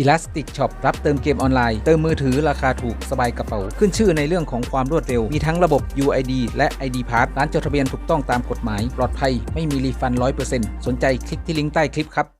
Elastic Shop รับเติมเกมออนไลน์ เติมมือถือราคาถูกสบายกระเป๋า ขึ้นชื่อในเรื่องของความรวดเร็ว มีทั้งระบบ UID และ ID Pass ร้านจดทะเบียนถูกต้องตามกฎหมาย ปลอดภัย ไม่มีรีฟัน 100%สนใจคลิกที่ลิงก์ใต้คลิปครับ